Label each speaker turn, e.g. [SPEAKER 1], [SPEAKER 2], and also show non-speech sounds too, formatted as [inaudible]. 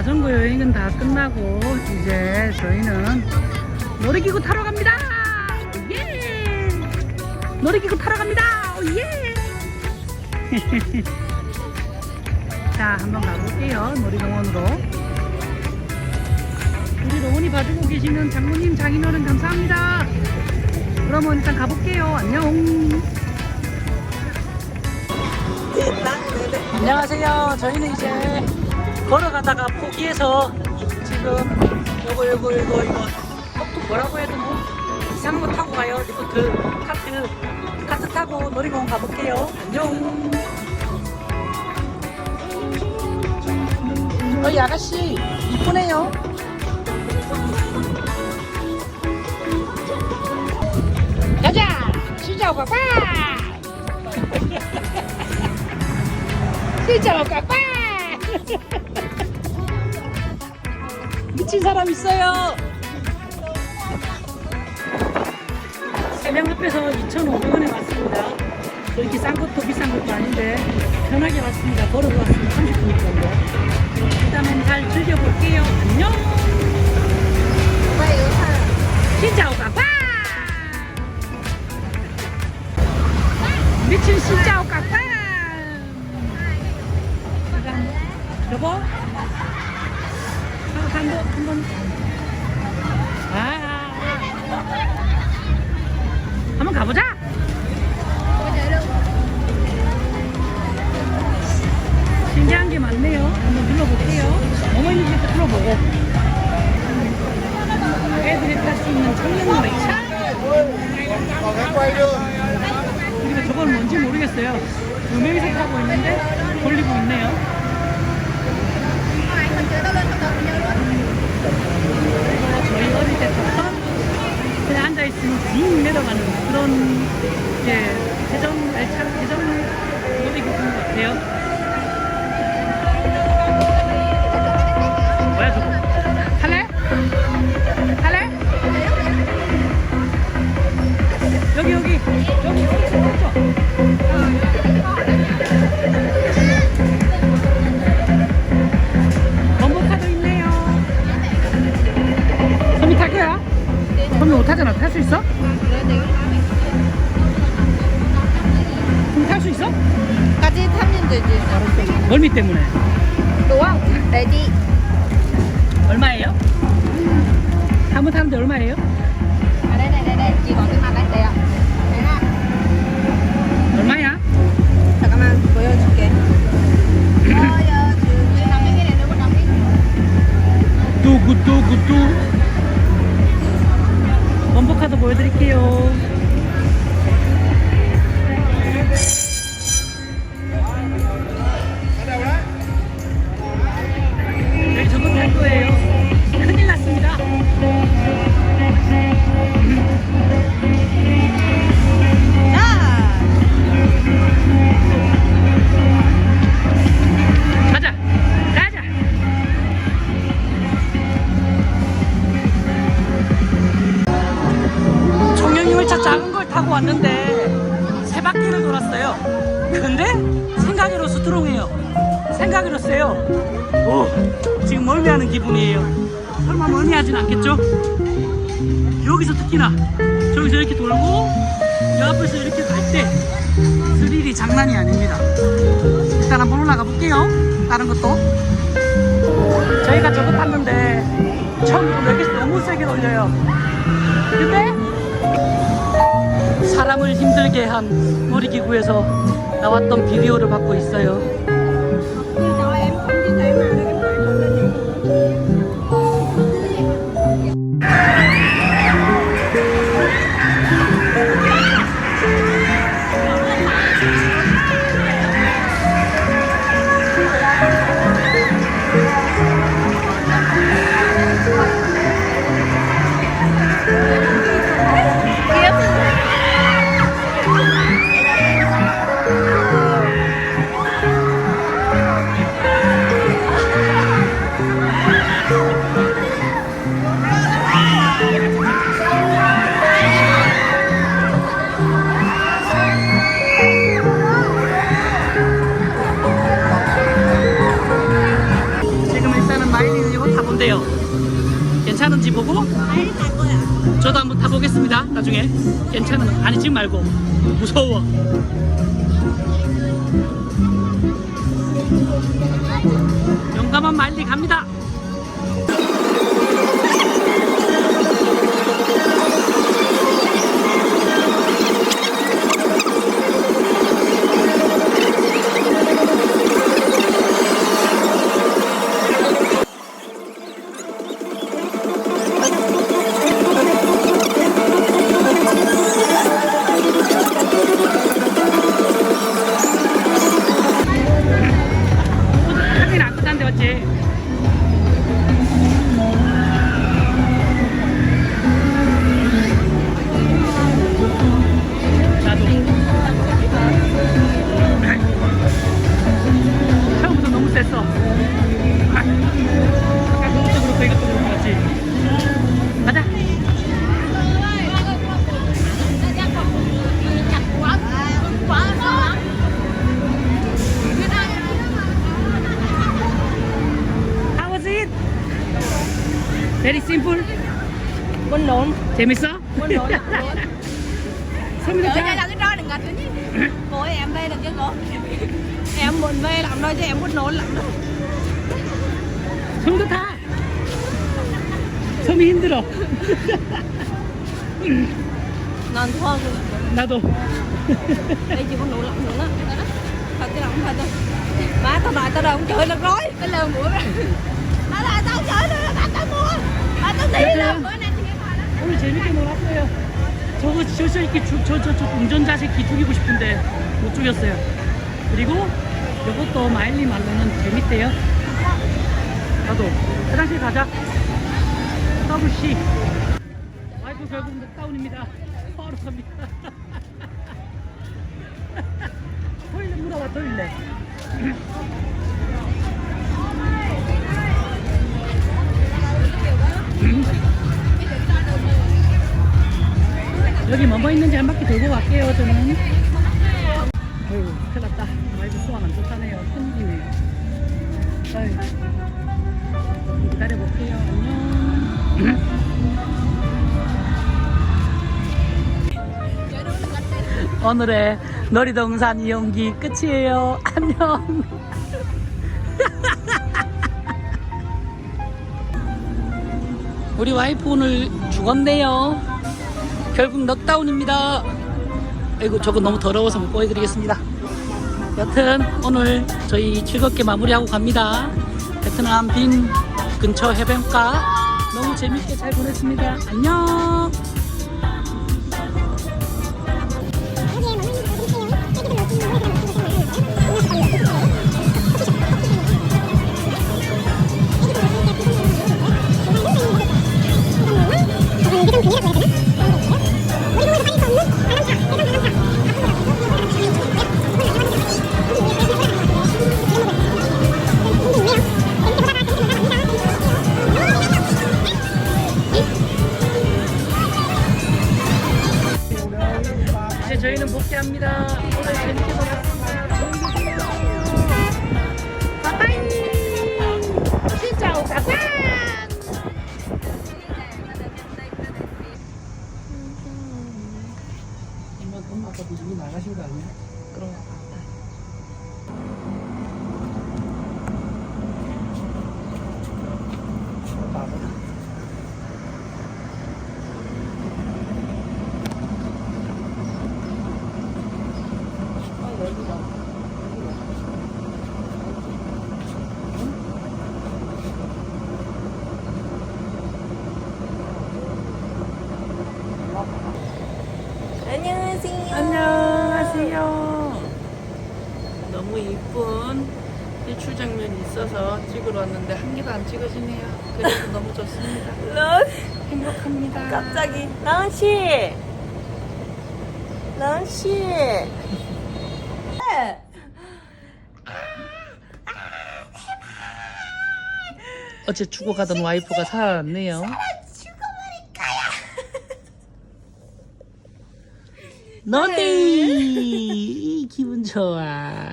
[SPEAKER 1] 자전거 여행은 다 끝나고 이제 저희는 놀이기구 타러 갑니다. 예! 놀이기구 타러 갑니다. 예! [laughs] 자, 한번 가볼게요. 놀이공원으로. 우리 로운이 봐주고 계시는 장모님, 장인어른 감사합니다. 그러면 일단 가볼게요. 안녕. 안녕하세요. 저희는 이제 걸어가다가 포기해서 지금 요거 요거 요거 이거 또 뭐라고 해도 뭐 이상한 거 타고 가요. 리프트 카트 카트 타고 놀이공원 가볼게요. 안녕. 어이 아가씨 이쁘네요. 가자. 시작 봐봐. 시작 봐봐. [laughs] 미친 사람 있어요. 세명 합해서 2,500원에 왔습니다. 그렇게 싼 것도 비싼 것도 아닌데 편하게 왔습니다. 걸어서 왔습니다. 30분 정도. 일단은 잘 즐겨볼게요. 안녕. 신짜오 까빠. 미친 신짜오 까빠. 여보. 한 번 한번. 아. 한번 가보자. 신기한 게 많네요. 한번 눌러볼게요. 어머니들도 눌러보고. 애들이 탈 수 있는 청년 매차. 그리고 저건 뭔지 모르겠어요. 두 명이서 타고 있는데 돌리고 있네요. 저희 어릴 때 탔던 그냥 앉아있으면 빙 내려가는 그런 이제 대전 열차 대전 놀이기구인 것 같아요. 뭐야 저거? 탈래? 탈래? 여기 여기 여기 여기 있어. 탈 수 있어? 그럼 탈 수 있어?
[SPEAKER 2] 까지 타면 되지.
[SPEAKER 1] 멀미 때문에.
[SPEAKER 2] không? Ready.
[SPEAKER 1] 얼마예요? 한번 타는데 얼마예요?
[SPEAKER 2] Cái mặt đây đây ạ. Đấy ạ.
[SPEAKER 1] 얼마야?
[SPEAKER 2] 잠깐만 보여줄게. 보여줄게. 게.
[SPEAKER 1] 뚜구뚜구뚜 원포카도 보여드릴게요 스트롱해요 생각외로 세요 오 지금 멀미하는 기분이에요 설마 멀미하진 않겠죠? 여기서 특히나 저기서 이렇게 돌고 이 앞에서 이렇게 갈 때 스릴이 장난이 아닙니다 일단 한번 올라가 볼게요. 다른 것도. 저희가 저거 탔는데 처음부터 여기서 너무 세게 돌려요. 근데 사람을 힘들게 한 놀이기구에서 나왔던 비디오를 받고 있어요. 괜찮아. 아니 지금 말고 무서워. 용감한 말리 갑니다. Very simple
[SPEAKER 2] Quân nón
[SPEAKER 1] 재밌어?
[SPEAKER 2] Quân nón
[SPEAKER 1] 소민아
[SPEAKER 2] Ở đây là
[SPEAKER 1] 자
[SPEAKER 2] cái trò đừng gạch nữa chứ Cô ơi em về được chứ cô Em muốn về lắm rồi chứ em muốn nón lắm rồi
[SPEAKER 1] 손도 타 섬이 힘들어
[SPEAKER 2] Non thua rồi
[SPEAKER 1] 나도 [laughs]
[SPEAKER 2] Đây chỉ có nổ lắm nữa đó Thật chứ lắm thật rồi Má tao nói tao đâu không chơi được rồi Cái lờ mũi rồi Bữa nay thì nghe hỏi đó
[SPEAKER 1] 오늘 재밌게 놀았어요. 저거 저저 이렇게 주- 저, 저, 저 운전자 새끼 죽이고 싶은데 못 죽였어요. 그리고 이것도 마일리 말로는 재밌대요. 나도. 화장실 가자. 더블C 와이프 결국 녹다운입니다. 바로 갑니다. [laughs] 토일렛 물어봐 토일렛 여기 뭐뭐 있는지 한 바퀴 돌고 갈게요 저는. 아유 큰일 났다. 와이프 수완 안 좋다네요. 큰일이네요 아유 기다려볼게요. 안녕. 오늘의 놀이동산 이용기 끝이에요. 안녕. [laughs] 우리 와이프 오늘 죽었네요 결국 넉다운입니다. 아이고 저거 너무 더러워서 못 보여드리겠습니다. 여튼 오늘 저희 즐겁게 마무리하고 갑니다. 베트남 빈 근처 해변가 너무 재밌게 잘 보냈습니다. 안녕. 안녕하세요. 너무 이쁜 일출 장면이 있어서 찍으러 왔는데 한 개도 안 찍어지네요. 그래도 너무 좋습니다. [laughs]
[SPEAKER 2] 런
[SPEAKER 1] 행복합니다.
[SPEAKER 2] 갑자기 런 씨 런 씨
[SPEAKER 1] 어제 죽어가던 와이프가 살아났네요. 너 네 기분 좋아.